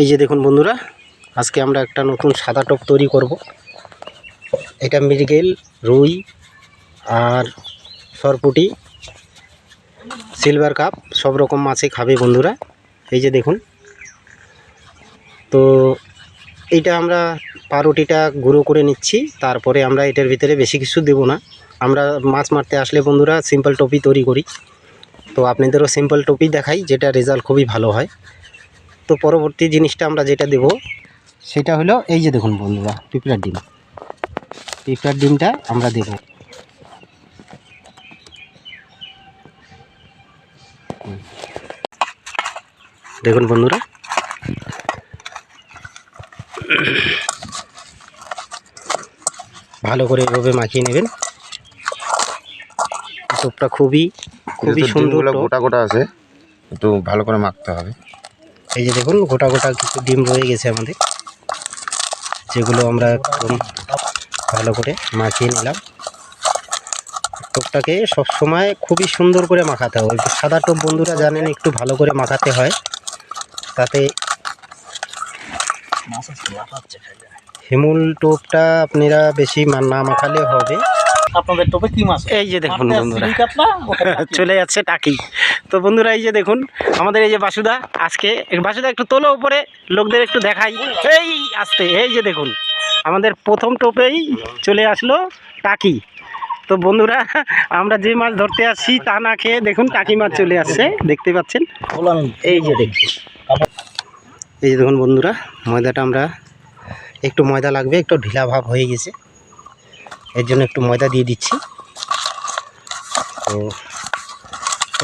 এই যে দেখুন বন্ধুরা, আজকে আমরা একটা নতুন সাদা টপ তৈরি করব। এটা মৃগেল, রুই আর সরপুটি, সিলভার কাপ, সব রকম মাছে খাবে বন্ধুরা। এই যে দেখুন। তো এইটা আমরা পাউরুটিটা গুঁড়ো করে নিচ্ছি, তারপরে আমরা এটার ভিতরে বেশি কিছু দেব না। আমরা মাছ মারতে আসলে বন্ধুরা সিম্পল টপি তৈরি করি। তো আপনাদেরও সিম্পল টপি দেখাই, যেটা রেজাল্ট খুবই ভালো হয়। তো পরবর্তী জিনিসটা আমরা যেটা দেব সেটা হলো এই যে দেখুন বন্ধুরা পিঁপড়ার ডিম। পিঁপড়ার ডিমটা আমরা দেব। দেখুন বন্ধুরা। ভালো করে এভাবে মাখিয়ে নেবেন। টুপটা খুবই খুবই সুন্দর গোটা গোটা আছে একটু ভালো করে মাখতে হবে। এই যে দেখুন, গোটা গোটা কিছু ডিম রয়ে গেছে আমাদের। যেগুলো আমরা একদম ভালো করে মাখিয়ে নিলাম। টোপটাকে সবসময় খুবই সুন্দর করে মাখাতে হবে। সাদা টোপ বন্ধুরা জানেন, একটু ভালো করে মাখাতে হয়। তাতে হিমুল টোপটা আপনারা বেশি না মাখালে হবে। আপনাদের টোপে কি মাছ? এই যে দেখুন বন্ধুরা। চলে যাচ্ছে টাকি। তো বন্ধুরা এই যে দেখুন আমাদের এই যে বাসুদা আজকে বাসুদা একটু তোলো উপরে লোকদের একটু দেখাই। এই আসতে এই যে দেখুন আমাদের প্রথম টোপেই চলে আসলো টাকি। তো বন্ধুরা আমরা যে মাছ ধরতে আসছি তা না খেয়ে দেখুন টাকি মাছ চলে আসছে দেখতে পাচ্ছেন? এই যে দেখুন। এই যে দেখুন বন্ধুরা ময়দাটা আমরা একটু ময়দা লাগবে একটু ঢিলা ভাব হয়ে গেছে। এর জন্য একটু ময়দা দিয়ে দিচ্ছি। তো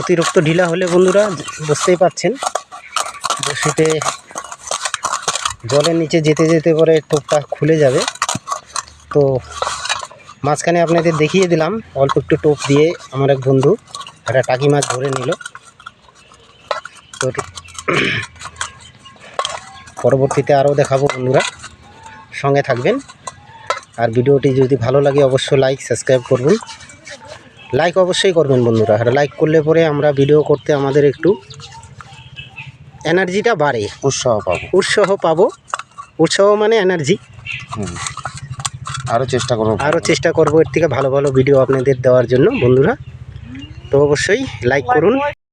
অতিরিক্ত ঢিলা হলে বন্ধুরা বুঝতেই পারছেন, বসিতে জলের নিচে যেতে যেতে পরে টোপটা খুলে যাবে। তো মাঝখানে আপনাদের দেখিয়ে দিলাম, অল্প একটু টোপ দিয়ে আমার এক বন্ধু একটা টাকি মাছ ধরে নিল। তো পরবর্তীতে আরও দেখাবো বন্ধুরা, সঙ্গে থাকবেন। আর ভিডিওটি যদি ভালো লাগে অবশ্যই লাইক সাবস্ক্রাইব করবেন। লাইক অবশ্যই করবেন বন্ধুরা। আর লাইক করলে পরে আমরা ভিডিও করতে আমাদের একটু এনার্জিটা বাড়ে। উৎসাহ পাবো। উৎসাহ পাবো। উৎসাহ মানে এনার্জি হুম। আরও চেষ্টা করব। আরও চেষ্টা করব এর থেকে ভালো ভালো ভিডিও আপনাদের দেওয়ার জন্য বন্ধুরা। তো অবশ্যই লাইক করুন।